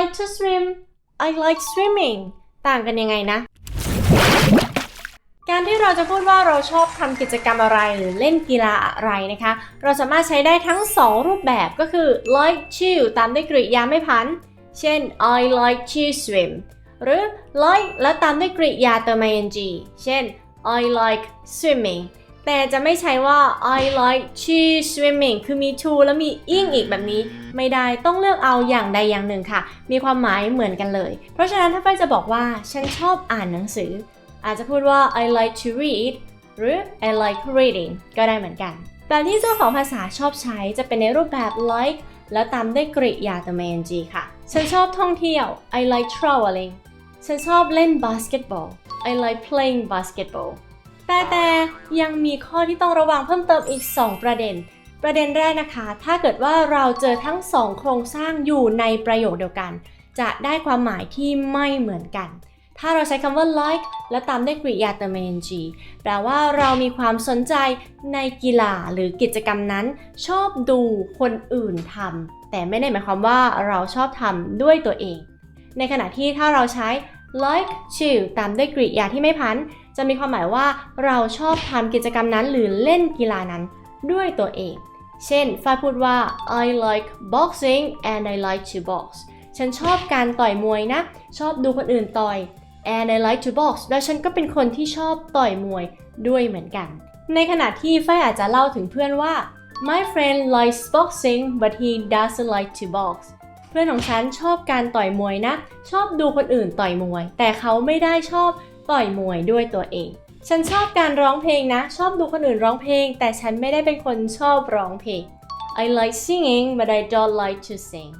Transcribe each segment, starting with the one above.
like to swim I like swimming ต่างกันยังไงนะ การที่เราจะพูดว่าเราชอบทำกิจกรรมอะไรหรือเล่นกีฬาอะไรนะคะ เราสามารถใช้ได้ทั้ง 2 รูปแบบก็คือ like to ตามด้วยกริยาไม่พัน เช่น I like to swim หรือ like แล้วตามด้วยกริยาเติม ing เช่น I like swimming แต่จะไม่ใช้ว่า I like to swimming คือมี to แล้วมี ing อีกแบบนี้ ไม่ได้ต้องเลือกเอาอย่างใดอย่างหนึ่งค่ะ มีความหมายเหมือนกันเลย เพราะฉะนั้นถ้าไฟจะบอกว่าฉันชอบอ่านหนังสือ อาจจะพูดว่า I like to read หรือ I like reading ก็ได้เหมือนกันแต่ที่เจ้าของภาษาชอบใช้จะเป็นในรูปแบบ like แล้วตามด้วยกริยาเติม ing ค่ะ ฉันชอบท่องเที่ยว I like traveling ฉันชอบเล่นบาสเกตบอล I like playing basketball แต่แต่ยังมีข้อที่ต้องระวังเพิ่มเติมอีก 2 ประเด็น ประเด็นแรกนะคะ ถ้าเกิดว่าเราเจอทั้ง 2 โครงสร้างอยู่ในประโยคเดียวกัน จะได้ความหมายที่ไม่เหมือนกัน ถ้าเราใช้คำว่า like และตามด้วยกริยาเติม ing แปลว่าเรามีความสนใจในกีฬาหรือกิจกรรมนั้น ชอบดูคนอื่นทำแต่ไม่ได้หมายความว่าเราชอบทำด้วยตัวเอง ในขณะที่ถ้าเราใช้ like to ตามด้วยกริยาที่ไม่พัน จะมีความหมายว่าเราชอบทำกิจกรรมนั้นหรือเล่นกีฬานั้นด้วยตัวเอง เช่นฝ้ายพูดว่า I like boxing and I like to box ฉันชอบการต่อยมวยนะ ชอบดูคนอื่นต่อย and I like to box และฉันก็เป็นคนที่ชอบต่อยมวยด้วยเหมือนกัน ในขณะที่ฝ้ายอาจจะเล่าถึงเพื่อนว่า my friend likes boxing but he doesn't like to box เพื่อนของฉันชอบการต่อยมวยนะ ชอบดูคนอื่นต่อยมวย แต่เขาไม่ได้ชอบ ต่อยมวยด้วยตัวเอง ฉันชอบการร้องเพลงนะ ชอบดูคนอื่นร้องเพลง แต่ฉันไม่ได้เป็นคนชอบร้องเพลง I like singing but I don't like to sing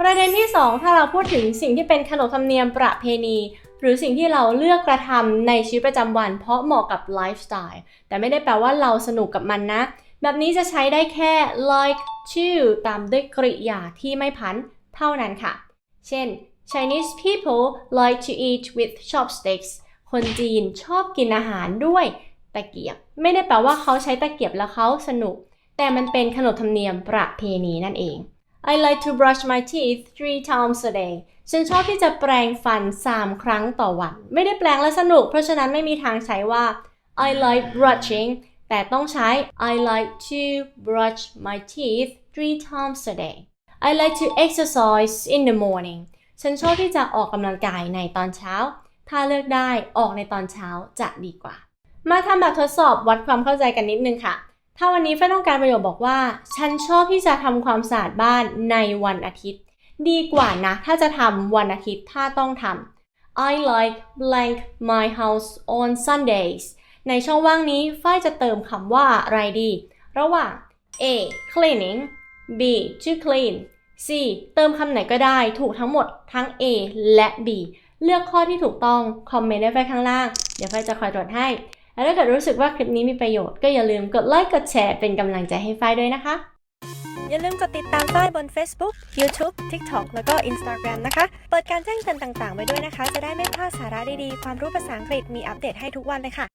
ประเด็นที่ 2 ถ้าเราพูดถึงสิ่งที่เป็นขนบธรรมเนียมประเพณี หรือสิ่งที่เราเลือกกระทำในชีวิตประจำวัน เพราะเหมาะกับไลฟ์สไตล์แต่ไม่ได้แปลว่าเราสนุกกับมันนะ แบบนี้จะใช้ได้แค่ like to ตามด้วยกริยาที่ไม่พันเท่านั้นค่ะ เช่น Chinese people like to eat with chopsticks คนจีนชอบกินอาหารด้วยตะเกียบ ไม่ได้แปลว่าเขาใช้ตะเกียบแล้วเขาสนุก แต่มันเป็นขนบธรรมเนียมประเพณีนั่นเอง I like to brush my teeth three times a day ฉันชอบที่จะแปรงฟัน 3 ครั้งต่อวัน ไม่ได้แปลงแล้วสนุก เพราะฉะนั้นไม่มีทางใช้ว่า I like brushing แต่ต้องใช้ I like to brush my teeth three times a day I like to exercise in the morning ฉันชอบที่จะออกกำลังกายในตอนเช้า ถ้าเลือกได้ออกในตอนเช้าจะดีกว่า มาทำแบบทดสอบวัดความเข้าใจกันนิดนึงค่ะ ถ้าวันนี้เฟนต้องการประโยคบอกว่า ฉันชอบที่จะทำความสะอาดบ้านในวันอาทิตย์ ดีกว่านะ ถ้าจะทำวันอาทิตย์ถ้าต้องทำ I like blank my house on Sundays ในช่องว่างนี้ฝ้ายจะเติมคำว่าอะไรดี ระหว่าง A cleaning B to clean C เติมคำไหนก็ได้ถูกทั้งหมดทั้ง A และ B เลือกข้อที่ถูกต้อง คอมเมนต์ได้ไฟข้างล่าง เดี๋ยวไฟจะคอยตรวจให้ แล้วถ้าเกิดรู้สึกว่าคลิปนี้มีประโยชน์ก็อย่าลืมกดไลค์กดแชร์เป็นกำลังใจให้ไฟด้วยนะคะ อย่าลืมกดติดตามฝ้ายบน Facebook, YouTube, TikTok แล้วก็ Instagram นะคะ เปิดการแจ้งเตือนต่างๆไว้ด้วยนะคะ จะได้ไม่พลาดสาระดีๆ ความรู้ภาษาอังกฤษมีอัปเดตให้ทุกวันเลยค่ะ